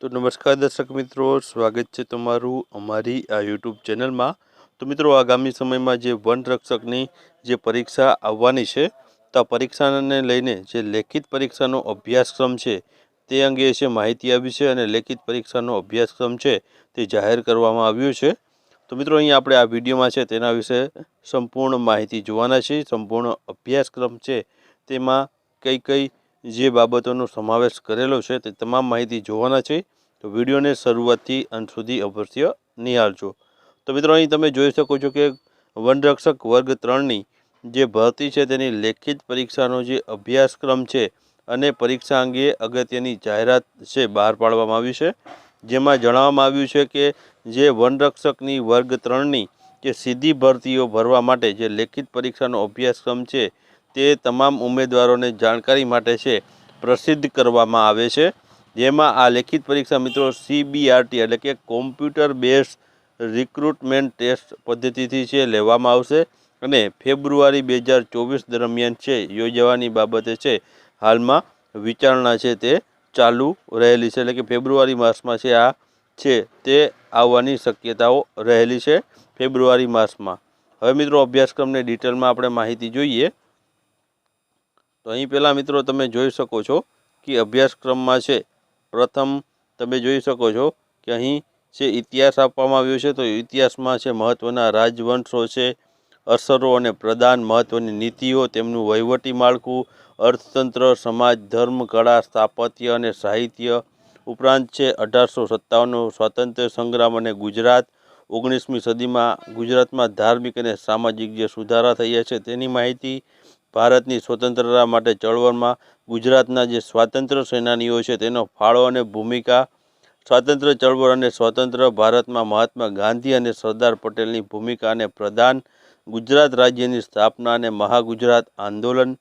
તો નમસ્કાર દર્શક મિત્રો, સ્વાગત છે તમારું અમારી આ યુટ્યુબ ચેનલમાં. તો મિત્રો, આગામી સમયમાં જે વન રક્ષકની જે પરીક્ષા આવવાની છે, તો આ પરીક્ષાને લઈને જે લેખિત પરીક્ષાનો અભ્યાસક્રમ છે, તે અંગે છે માહિતી આવી છે અને લેખિત પરીક્ષાનો અભ્યાસક્રમ છે, તે જાહેર કરવામાં આવ્યું છે. તો મિત્રો, અહીં આપણે આ વિડીયોમાં છે તેના વિશે સંપૂર્ણ માહિતી જોવાના છે, સંપૂર્ણ અભ્યાસક્રમ છે, તેમાં કઈ કઈ જે બાબતોનો સમાવેશ કરેલો છે તે તમામ માહિતી જોવાના છે, તો વિડીયોને શરૂઆતથી અંત સુધી અવશ્ય નિહાળજો. તો મિત્રો, અહીં તમે જોઈ શકો છો કે વનરક્ષક વર્ગ ત્રણની જે ભરતી છે તેની લેખિત પરીક્ષાનો જે અભ્યાસક્રમ છે અને પરીક્ષા અંગે અગત્યની જાહેરાત છે બહાર પાડવામાં આવી છે. જેમાં જણાવવામાં આવ્યું છે કે જે વનરક્ષકની વર્ગ ત્રણની જે સીધી ભરતીઓ ભરવા માટે જે લેખિત પરીક્ષાનો અભ્યાસક્રમ છે તે તમામ ઉમેદવારોને જાણકારી માટે છે, પ્રસિદ્ધ કરવામાં આવે છે. જેમાં આ લેખિત પરીક્ષા મિત્રો સીબીઆરટી એટલે કે કોમ્પ્યુટર બેઝ રિક્રુટમેન્ટ ટેસ્ટ પદ્ધતિથી છે લેવામાં આવશે અને ફેબ્રુઆરી બે હજાર ચોવીસ દરમિયાન છે. યોજવાની બાબતે છે, હાલમાં વિચારણા છે તે ચાલુ રહેલી છે એટલે કે ફેબ્રુઆરી માસમાં છે આ છે તે આવવાની શક્યતાઓ રહેલી છે ફેબ્રુઆરી માસમાં. હવે મિત્રો અભ્યાસક્રમને ડિટેલમાં આપણે માહિતી જોઈએ. તો અહીં પહેલાં મિત્રો તમે જોઈ શકો છો કે અભ્યાસક્રમમાં છે, પ્રથમ તમે જોઈ શકો છો કે અહીં છે ઇતિહાસ આપવામાં આવ્યો છે, તો ઇતિહાસમાં છે મહત્ત્વના રાજવંશો છે, અસરો અને પ્રદાન મહત્ત્વની નીતિઓ, તેમનું વહીવટી માળખું, અર્થતંત્ર, સમાજ, ધર્મ, કળા, સ્થાપત્ય અને સાહિત્ય ઉપરાંત છે અઢારસો સત્તાવનનો સ્વાતંત્ર્ય સંગ્રામ અને ગુજરાત. ઓગણીસમી સદીમાં ગુજરાતમાં ધાર્મિક અને સામાજિક જે સુધારા થયા છે, તેની માહિતી ભારતની સ્વતંત્રતા માટે ચળવળમાં ગુજરાતના જે સ્વાતંત્ર્ય સેનાનીઓ છે તેનો ફાળો અને ભૂમિકા, સ્વાતંત્ર્ય ચળવળ અને સ્વતંત્ર ભારતમાં મહાત્મા ગાંધી અને સરદાર પટેલની ભૂમિકા અને પ્રધાન ગુજરાત રાજ્યની સ્થાપના અને મહાગુજરાત આંદોલન,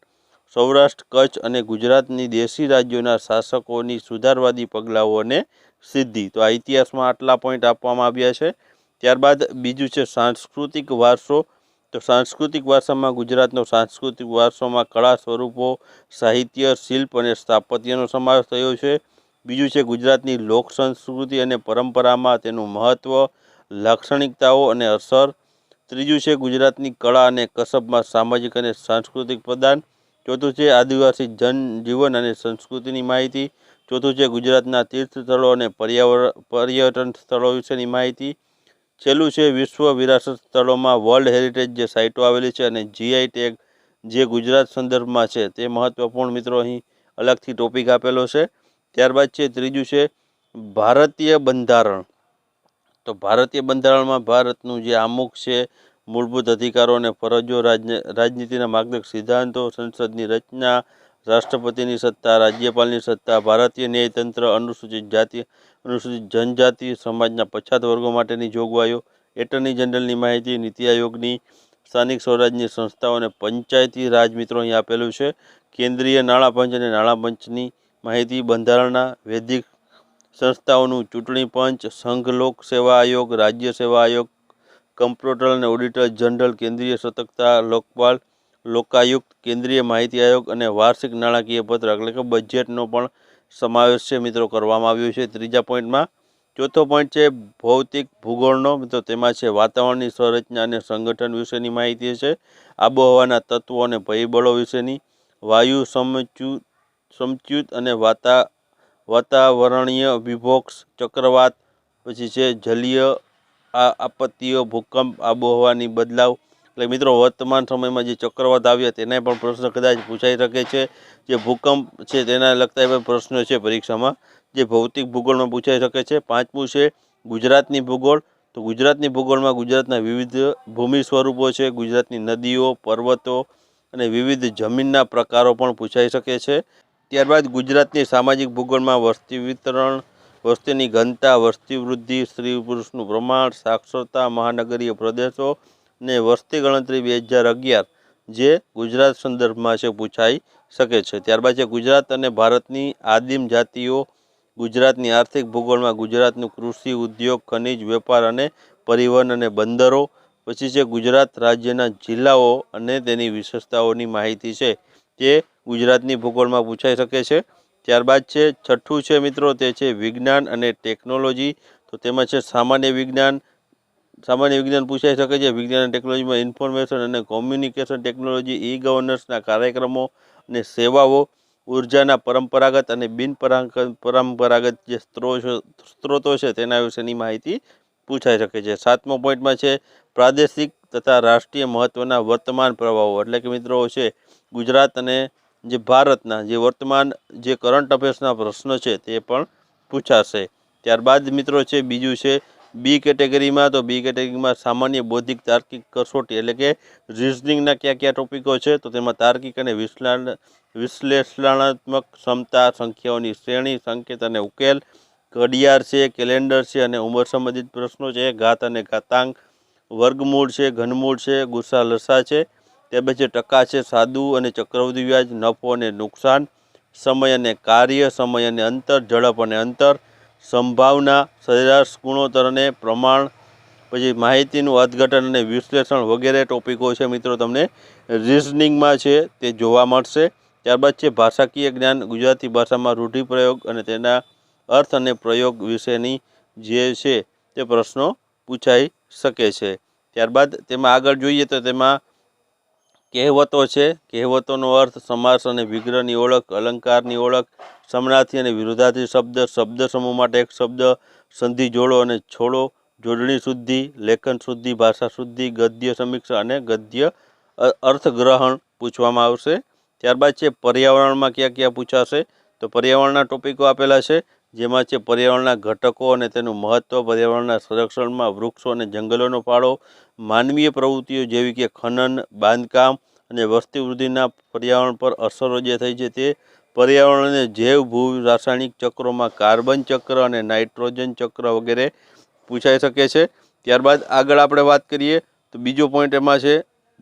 સૌરાષ્ટ્ર, કચ્છ અને ગુજરાતની દેશી રાજ્યોના શાસકોની સુધારવાદી પગલાઓ અને સિદ્ધિ. તો આ ઇતિહાસમાં આટલા પોઈન્ટ આપવામાં આવ્યા છે. ત્યારબાદ બીજું છે સાંસ્કૃતિક વારસો. તો સાંસ્કૃતિક વારસામાં ગુજરાતનો સાંસ્કૃતિક વારસોમાં કળા સ્વરૂપો, સાહિત્ય, શિલ્પ અને સ્થાપત્યનો સમાવેશ થયો છે. બીજું છે ગુજરાતની લોક સંસ્કૃતિ અને પરંપરામાં તેનું મહત્ત્વ લાક્ષણિકતાઓ અને અસર. ત્રીજું છે ગુજરાતની કળા અને કસબમાં સામાજિક અને સાંસ્કૃતિક પ્રદાન. ચોથું છે આદિવાસી જનજીવન અને સંસ્કૃતિની માહિતી. ચોથું છે ગુજરાતના તીર્થ સ્થળો અને પર્યાવરણ પર્યટન સ્થળો વિશેની માહિતી. છેલ્લું છે વિશ્વ વિરાસત સ્થળોમાં વર્લ્ડ હેરિટેજ જે સાઇટો આવેલી છે અને જીઆઈ ટેગ જે ગુજરાત સંદર્ભમાં છે તે મહત્ત્વપૂર્ણ મિત્રો અહીં અલગથી ટોપિક આપેલો છે. ત્યારબાદ છે ત્રીજું છે ભારતીય બંધારણ. તો ભારતીય બંધારણમાં ભારતનું જે આમુખ છે, મૂળભૂત અધિકારો અને ફરજો રાજનીતિના માર્ગદર્શક સિદ્ધાંતો, સંસદની રચના, રાષ્ટ્રપતિની સત્તા, રાજ્યપાલની સત્તા, ભારતીય ન્યાયતંત્ર, અનુસૂચિત જાતિ અનુસૂચિત જનજાતિ સમાજના પછાત વર્ગો માટેની જોગવાઈઓ, એટર્ની જનરલની માહિતી, નીતિ આયોગની સ્થાનિક સ્વરાજની સંસ્થાઓ અને પંચાયતી રાજ મિત્રો અહીં આપેલું છે. કેન્દ્રીય નાણાં પંચ અને નાણાં પંચની માહિતી, બંધારણના વૈદિક સંસ્થાઓનું ચૂંટણી પંચ, સંઘ લોક સેવા આયોગ, રાજ્ય સેવા આયોગ, કમ્પ્યુટર અને ઓડિટર જનરલ, કેન્દ્રીય સતર્કતા લોકપાલ, લોકાયુક્ત, કેન્દ્રીય માહિતી આયોગ અને વાર્ષિક નાણાકીય પત્ર, એટલે કે બજેટનો પણ સમાવેશ છે મિત્રો કરવામાં આવ્યો છે. ત્રીજા પોઈન્ટમાં ચોથો પોઈન્ટ છે ભૌતિક ભૂગોળનો. મિત્રો, તેમાં છે વાતાવરણની સંરચના અને સંગઠન વિશેની માહિતી છે. આબોહવાના તત્વો અને પરિબળો વિશેની, વાયુ સમચ્યુત સમચ્યુત અને વાતા, વાતાવરણીય વિભોક્ષ ચક્રવાત, પછી છે જલીય આપત્તિઓ, ભૂકંપ, આબોહવાની બદલાવ એટલે મિત્રો, વર્તમાન સમયમાં જે ચક્રવાત આવ્યા તેના પણ પ્રશ્ન કદાચ પૂછાઈ શકે છે. જે ભૂકંપ છે, તેના લગતા પણ પ્રશ્નો છે પરીક્ષામાં. જે ભૌતિક ભૂગોળમાં પૂછાઈ શકે છે. પાંચમું છે, ગુજરાતની ભૂગોળ. તો ગુજરાતની ભૂગોળમાં ગુજરાતના વિવિધ ભૂમિ સ્વરૂપો છે. ગુજરાતની નદીઓ, પર્વતો અને વિવિધ જમીનના પ્રકારો પણ પૂછાઈ શકે છે. ત્યારબાદ ગુજરાતની સામાજિક ભૂગોળમાં વસ્તી વિતરણ, વસ્તીની ઘનતા, વસ્તી વૃદ્ધિ, સ્ત્રી પુરુષનું પ્રમાણ, સાક્ષરતા, મહાનગરીય પ્રદેશો ને વસ્તી ગણતરી બે હજાર અગિયાર, જે ગુજરાત સંદર્ભમાં છે, પૂછાઈ શકે છે. ત્યારબાદ છે, ગુજરાત અને ભારતની આદિમ જાતિઓ ગુજરાતની આર્થિક ભૂગોળમાં ગુજરાતનું કૃષિ, ઉદ્યોગ, ખનિજ, વેપાર અને પરિવહન અને બંદરો, પછી છે, ગુજરાત રાજ્યના જિલ્લાઓ અને તેની વિશેષતાઓની માહિતી છે તે ગુજરાતની ભૂગોળમાં પૂછાઈ શકે છે. ત્યારબાદ છે, છઠ્ઠું છે મિત્રો, તે છે વિજ્ઞાન અને ટેકનોલોજી. તો તેમાં છે, સામાન્ય વિજ્ઞાન સામાન્ય વિજ્ઞાન પૂછાઈ શકે છે, વિજ્ઞાન અને ટેકનોલોજીમાં ઇન્ફોર્મેશન અને કોમ્યુનિકેશન ટેકનોલોજી ઈ ગવર્નન્સના કાર્યક્રમો અને સેવાઓ, ઉર્જાના પરંપરાગત અને પરંપરાગત જે સ્ત્રોતો છે તેના વિશેની માહિતી પૂછાઈ શકે છે. સાતમો પોઈન્ટમાં છે, પ્રાદેશિક તથા રાષ્ટ્રીય મહત્ત્વના વર્તમાન પ્રવાહો. એટલે કે મિત્રો છે, ગુજરાત અને જે ભારતના જે વર્તમાન જે કરંટ અફેર્સના પ્રશ્નો છે તે પણ પૂછાશે. ત્યારબાદ મિત્રો છે, બીજું છે બી કેટેગરીમાં, તો બી કેટેગરીમાં સામાન્ય બૌદ્ધિક તાર્કિક કસોટી એટલે કે રિઝનિંગના કયા કયા ટોપિકો છે, તો તેમાં તાર્કિક અને વિશ્લેષણ વિશ્લેષણાત્મક ક્ષમતા, સંખ્યાઓની શ્રેણી, સંકેત અને ઉકેલ, ઘડિયાળ છે કેલેન્ડર છે અને ઉંમર સંબંધિત પ્રશ્નો છે, ઘાત અને ઘાતાંક, વર્ગમૂળ છે, ઘનમૂળ છે ગુસ્સા લસા છે, તે પછી ટકા છે, સાદું અને ચક્રવૃદ્ધિ વ્યાજ, નફો અને નુકસાન, સમય અને કાર્ય, સમય અને અંતર, ઝડપ અને અંતર સંભાવના, સરેરાશ ગુણોત્તર અને પ્રમાણ, પછી માહિતીનું અર્થઘટન અને વિશ્લેષણ વગેરે ટોપિકો છે મિત્રો તમને. રિઝનિંગમાં છે તે જોવા મળશે. ત્યારબાદ છે ભાષાકીય જ્ઞાન, ગુજરાતી ભાષામાં રૂઢિપ્રયોગ અને તેના અર્થ અને પ્રયોગ વિશેની જે છે તે પ્રશ્નો પૂછાઈ શકે છે. ત્યારબાદ તેમાં આગળ જોઈએ તો તેમાં કહેવતો છે, કહેવતોનો અર્થ સમાસ અને વિગ્રહની ઓળખ, અલંકારની ઓળખ સમનાથી અને વિરોધાથી શબ્દ શબ્દ સમૂહ માટે એક શબ્દ, સંધિ જોડો અને છોડો, જોડણી શુદ્ધિ, લેખન શુદ્ધિ, ભાષા શુદ્ધિ, ગદ્ય સમીક્ષા અને ગદ્ય અર્થગ્રહણ પૂછવામાં આવશે. ત્યારબાદ છે, પર્યાવરણમાં ક્યાં ક્યાં પૂછાશે? તો પર્યાવરણના ટોપિકો આપેલા છે. જેમાં છે પર્યાવરણના ઘટકો અને તેનું મહત્ત્વ પર્યાવરણના સંરક્ષણમાં વૃક્ષો અને જંગલોનો ફાળો, માનવીય પ્રવૃત્તિઓ જેવી કે ખનન, બાંધકામ અને વસ્તી વૃદ્ધિના પર્યાવરણ પર અસરો જે થઈ છે તે પર્યાવરણને જૈવ ભૂ, રાસાયણિક ચક્રોમાં કાર્બન ચક્ર અને નાઇટ્રોજન ચક્ર વગેરે પૂછાઈ શકે છે. ત્યારબાદ આગળ આપણે વાત કરીએ તો બીજો પોઈન્ટ એમાં છે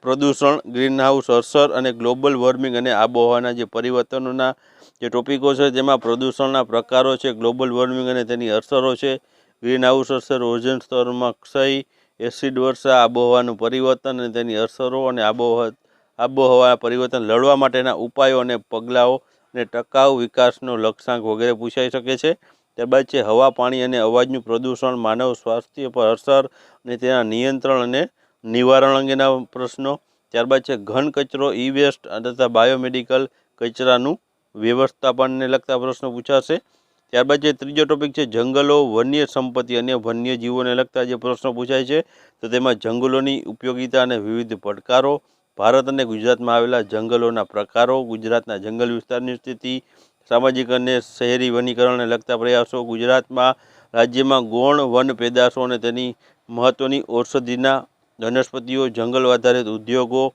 પ્રદૂષણ ગ્રીનહાઉસ અસર અને ગ્લોબલ વોર્મિંગ અને આબોહવાના જે પરિવર્તનોના જે ટોપિકો છે જેમાં પ્રદૂષણના પ્રકારો છે, ગ્લોબલ વોર્મિંગ અને તેની અસરો છે, ગ્રીનહાઉસ અસર, ઓઝોન સ્તરમાં ક્ષય, એસિડ વર્ષા, આબોહવાનું પરિવર્તન અને તેની અસરો અને આબોહવા આબોહવા પરિવર્તન લડવા માટેના ઉપાયો અને પગલાઓ અને ટકાઉ વિકાસનો લક્ષ્યાંક વગેરે પૂછાઈ શકે છે. ત્યારબાદ છે હવા, પાણી અને અવાજનું પ્રદૂષણ, માનવ સ્વાસ્થ્ય પર અસર અને તેના નિયંત્રણ અને નિવારણ અંગેના પ્રશ્નો. ત્યારબાદ છે ઘન કચરો, ઈ વેસ્ટ તથા બાયોમેડિકલ કચરાનું વ્યવસ્થાપનને લગતા પ્રશ્નો પૂછાશે. ત્યારબાદ જે ત્રીજો ટોપિક છે, જંગલો, વન્ય સંપત્તિ અને વન્ય જીવોને લગતા જે પ્રશ્નો પૂછાય છે, તો તેમાં જંગલોની ઉપયોગિતા અને વિવિધ પડકારો, ભારત અને ગુજરાતમાં આવેલા જંગલોના પ્રકારો, ગુજરાતના જંગલ વિસ્તારની સ્થિતિ, સામાજિક અને શહેરી વનીકરણને લગતા પ્રયાસો, ગુજરાતમાં રાજ્યમાં ગૌણ વન પેદાશો અને તેની મહત્ત્વની ઔષધિના વનસ્પતિઓ, જંગલ આધારિત ઉદ્યોગો,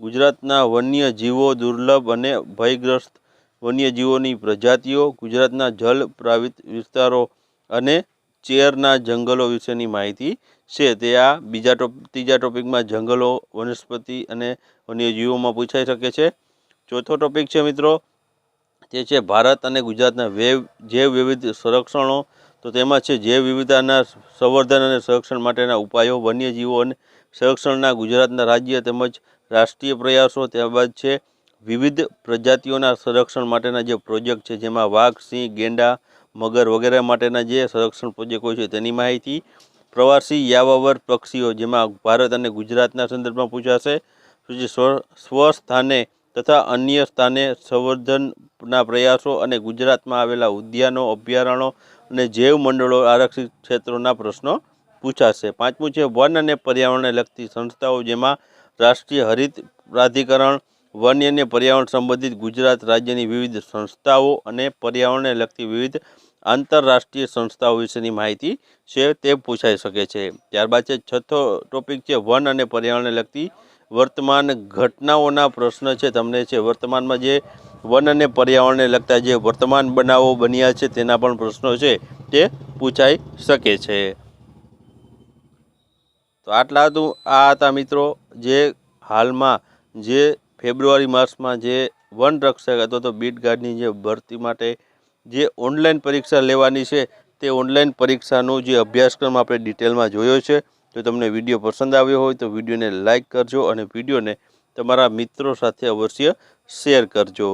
ગુજરાતના વન્ય જીવો દુર્લભ અને ભયગ્રસ્ત વન્યજીવોની પ્રજાતિઓ, ગુજરાતના જલ પ્રાવિત વિસ્તારો અને ચેરના જંગલો વિશેની માહિતી છે. તે આ બીજા ટોપ, ત્રીજા ટોપિકમાં જંગલો, વનસ્પતિ અને વન્યજીવોમાં પૂછાઈ શકે છે. ચોથો ટોપિક છે મિત્રો, તે છે ભારત અને ગુજરાતના વેવ જૈવ વિવિધ સંરક્ષણો, તો તેમાં છે જૈવ વિવિધતાના સંવર્ધન અને સંરક્ષણ માટેના ઉપાયો, વન્યજીવો અને સંરક્ષણના ગુજરાતના રાજ્ય તેમજ રાષ્ટ્રીય પ્રયાસો, ત્યારબાદ છે વિવિધ પ્રજાતિઓના સંરક્ષણ માટેના જે પ્રોજેક્ટ છે, જેમાં વાઘ, સિંહ, ગેંડા, મગર વગેરે માટેના જે સંરક્ષણ પ્રોજેક્ટ હોય છે, તેની માહિતી પ્રવાસી યાવાવર પક્ષીઓ, જેમાં ભારત અને ગુજરાતના સંદર્ભમાં પૂછાશે પછી સ્વ સ્વસ્થાને તથા અન્ય સ્થાને સંવર્ધનના પ્રયાસો અને ગુજરાતમાં આવેલા ઉદ્યાનો અભયારણો અને જૈવ મંડળો આરક્ષિત ક્ષેત્રોના પ્રશ્નો પૂછાશે. પાંચમું છે, વન અને પર્યાવરણને લગતી સંસ્થાઓ, જેમાં રાષ્ટ્રીય હરિત પ્રાધિકરણ વન અને પર્યાવરણ સંબંધિત ગુજરાત રાજ્યની વિવિધ સંસ્થાઓ અને પર્યાવરણને લગતી વિવિધ આંતરરાષ્ટ્રીય સંસ્થાઓ વિશેની માહિતી છે તે પૂછાઈ શકે છે. ત્યારબાદ છે, છઠ્ઠો ટોપિક છે, વન અને પર્યાવરણને લગતી વર્તમાન ઘટનાઓના પ્રશ્ન છે. તમને છે, વર્તમાનમાં જે વન અને પર્યાવરણને લગતા જે વર્તમાન બનાવો બન્યા છે તેના પણ પ્રશ્નો છે તે પૂછાઈ શકે છે. તો આટલા હતું આ હતા મિત્રો. જે હાલમાં જે ફેબ્રુઆરી માસમાં જે વન રક્ષક અથવા તો બીટ ગાર્ડની જે ભરતી માટે જે ઓનલાઈન પરીક્ષા લેવાની છે તે ઓનલાઈન પરીક્ષાનો જે અભ્યાસક્રમ આપણે ડિટેલમાં જોયો છે. જો તમને વીડિયો પસંદ આવ્યો હોય તો વિડીયોને લાઇક કરજો અને વિડીયોને તમારા મિત્રો સાથે અવશ્ય શેર કરજો.